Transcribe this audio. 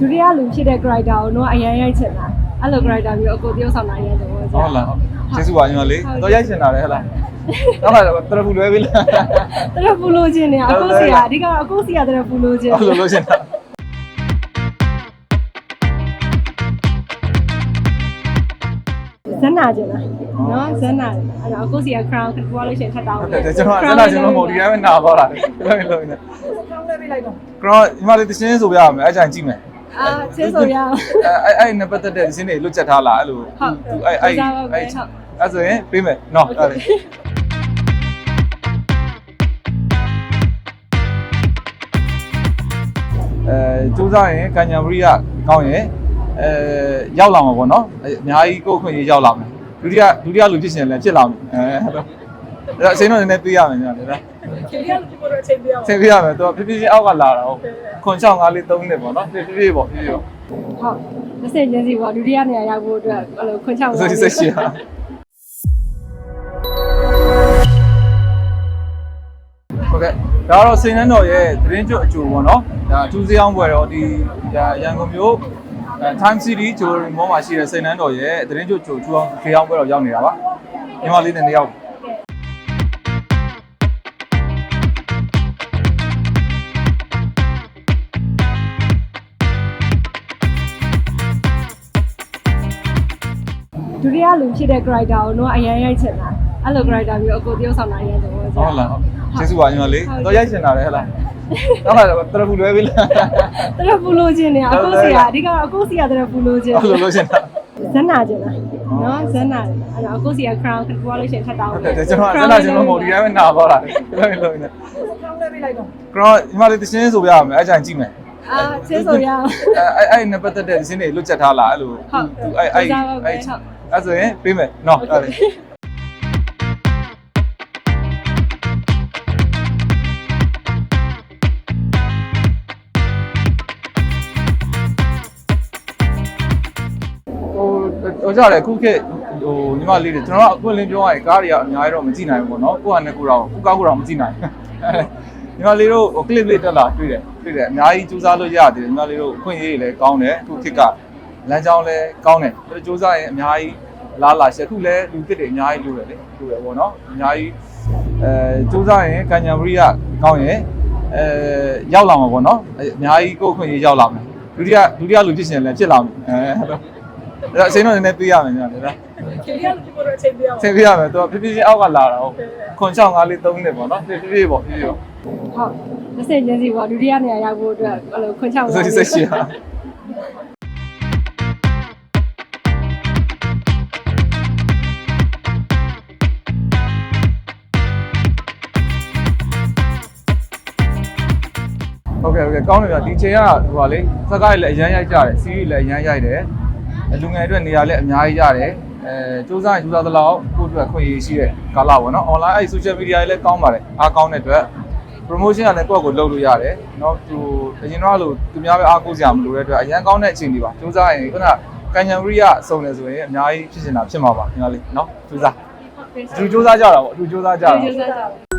တွေကလူဖြစ်တဲ့ character ကိုတော့အရင်ရိုက်ချင်တာအဲ့လို character မျိုးအကိုတယောက်ဆောင်တာအရင်သဘောကျဟုတ်လားကျေးဇူးပါညီမလေးတော့ရိုက်ချင်တာလေဟဲ့လားတော့လာတော့တရဖူလွဲပြီလားတရပူလို့ချင်းနေအကိုစီကအဓိကတော့အကိုစီကတရပူလို့ချင်းအဲ့လိုလို့ချင်တာဇက်နာကျင်လားနော်ဇက်နာအဲ့တော့အကိုစီက crown ကပြောလို့ရှိရင်ထပ်တောင်းဟုတ်တယ်ကျွန်တော်ကကျွန်တော်ကျွန်တော်မဟုတ်ဒီတိုင်းပဲနာသွားတာလေလို့လို့နေ crown လဲပေးလိုက်တော့ကျွန်တော်ညီမလေးတချင်းဆိုပြရမယ်အဲ့ကြိုင်ကြည့်မယ် အာချင်းဆိုရအောင်အဲ့အဲ့နဲ့ပတ်သက်တဲ့ဇင်းတွေလွတ်ချက်ထားလားအဲ့လိုသူအဲ့အဲ့အဲ့အဲ့ဆိုရင်ပေးမယ်နော်အဲ့လေအဲစူးစမ်းရင်ကညာမရိယကောင်းရင်အဲရောက်လာမှာပေါ့နော်အများကြီးကိုယ့်ခွင့်ရေးရောက်လာမယ်ဒုတိယဒုတိယလူဖြစ်ရှင်လည်းဖြစ်လာမယ်အဲ ဟုတ်အဲ့အစိမ်းတော့နည်းနည်းပေးရမယ်ညာလေနော်ခင်ဗျားတို့ပြောတော့ချိန်ပြအောင်ဆင်ပြရမယ်သူကဖြည်းဖြည်းချင်းအောက်ကလာတာဟုတ်ခွန်ချောင်း၅လေး၃နှစ်ပေါ့နော်ဖြည်းဖြည်းပေါ့ဖြည်းဖြည်းပေါ့ဟုတ်လက်စင်ချင်းစီပေါ့ဒုတိယနေရာရောက်ဖို့အတွက်အဲ့လိုခွင့်ချောက်ပါဆိုစိတ်ရှိတာဟုတ်ကဲ့ဒါကတော့စိန်နှန်းတော်ရဲ့သတင်းကြွအကျိုးပေါ့နော်ဒါအထူးစရောင်းပွဲတော့ဒီရန်ကုန်မြို့အဲ Time City Jewelry Mall မှာရှိတဲ့စိန်နှန်းတော်ရဲ့သတင်းကြွအကျိုးထူအောင်ခေအောင်ပွဲတော့ရောက်နေတာပါညီမလေးနဲ့နှစ်ယောက် ဒုတိယလူဖြစ်တဲ့ character ကိုတော့အရင်ရိုက်ချင်တာအဲ့လို character မျိုးအကိုတယောက်ဆောင်တာအရင်သဘောကျဟုတ်လားကျေးဇူးပါညီမလေးတော့ရိုက်ချင်တာလေဟဲ့လားတော့လာတော့တရဖူလွဲပြီလားတရပူလို့ချင်းနေအကိုစီကအဓိကတော့အကိုစီကတရပူလို့ချင်းအဲ့လိုလို့ချင်တာဇက်နာကျင်လားနော်ဇက်နာအဲ့တော့အကိုစီက crown ကပြောလို့ရှိရင်ထပ်တောင်းဟုတ်တယ်ကျွန်တော်ကျွန်တော်ကျွန်တော်မဟုတ်ဒီတိုင်းပဲနာသွားတာလေလို့လို့နေ crown လဲပေးလိုက်တော့ကျွန်တော်ညီမလေးတချင်းဆိုပြရမယ်အဲ့ကြိုင်ကြည့်မယ်အာချင်းဆိုရအောင်အဲ့အဲ့နဲ့ပတ်သက်တဲ့ဇင်းတွေလွတ်ချက်ထားလားအဲ့လိုသူအဲ့အဲ့အဲ့ အဲ့ဆိုရင်ပေးမယ်နော်အဲ့လေဟိုဟိုကြတယ်အခုခေတ်ဟိုညီမလေးတွေကျွန်တော်ကအခွင့်အလင်းပြောရရင်ကားတွေကအများကြီးတော့မကြည့်နိုင်ဘူးပေါ့နော်ကိုယ့်ဟာနဲ့ကိုယ်တော့ကိုကားကိုယ်တော့မကြည့်နိုင်ညီမလေးတို့ဟို clip လေးတက်လာတွေ့တယ်တွေ့တယ်အများကြီးစူးစမ်းလို့ရသေးတယ်ညီမလေးတို့အခွင့်အရေးတွေလည်းကောင်းတယ်အခုခေတ်က လမ်းကြောင်းလည်းကောင်းတယ်အဲ့စူးစမ်းရင်အများကြီးလာလာရှက်ခုလည်းလူသစ်တွေအများကြီးလိုတယ်လေလိုတယ်ပေါ့နော်အများကြီးအဲစူးစမ်းရင်ကညာမရိယကောင်းရင်အဲရောက်လာမှာပေါ့နော်အများကြီးကိုယ့်အခွင့်အရေးရောက်လာမယ်ဒုတိယဒုတိယလူဖြစ်ရှင်လည်းဖြစ်လာမယ်အဲအဲ့တော့အစိမ်းတော့နည်းနည်းပေးရမယ်ညာလေနော်ခင်ဗျားတို့ပြောတော့ချိန်ပြအောင်ဆင်ပြရမယ်သူကဖြည်းဖြည်းချင်းအောက်ကလာတာဟုတ်ခွန်ချောင်း၅လေး၃နှစ်ပေါ့နော်ဖြည်းဖြည်းပေါ့ဖြည်းဖြည်းပေါ့ဟုတ်လက်စင်ချင်းစီပေါ့ဒုတိယနေရာရောက်ဖို့အတွက်အဲ့လိုခွင့်ချောက်ပါဆိုစိတ်ရှိ ဟုတ်ကဲ့ဟုတ်ကဲ့ကောင်းတယ်ဗျာဒီချိန်ကဟိုပါလေစကားလည်းအရန်ရိုက်ကြတယ်စီးရီးလည်းအရန်ရိုက်တယ်လူငယ်အတွက်နေရာလည်းအများကြီးရတယ်အဲစူးစမ်းယူစားသလောက်ကိုယ့်အတွက်ခွင့်ရရှိတဲ့ကာလပေါ့နော်။ online အဲ social media တွေလည်းကောင်းပါတယ်။အားကောင်းတဲ့အတွက် promotion ကလည်းကိုယ့်ကိုလုပ်လို့ရတယ်။နော်သူအရင်တော့လို့သူများပဲအားကိုးစရာမလိုတဲ့အတွက်အရန်ကောင်းတဲ့အချိန်တွေပါ။စူးစမ်းရင်ခုနကံကြံဝိရိယစုံတယ်ဆိုရင်အများကြီးဖြစ်နေတာဖြစ်မှာပါခင်ဗျာလေးနော်။စူးစမ်း။ဒီစူးစမ်းကြတာပေါ့။ဒီစူးစမ်းကြတာ။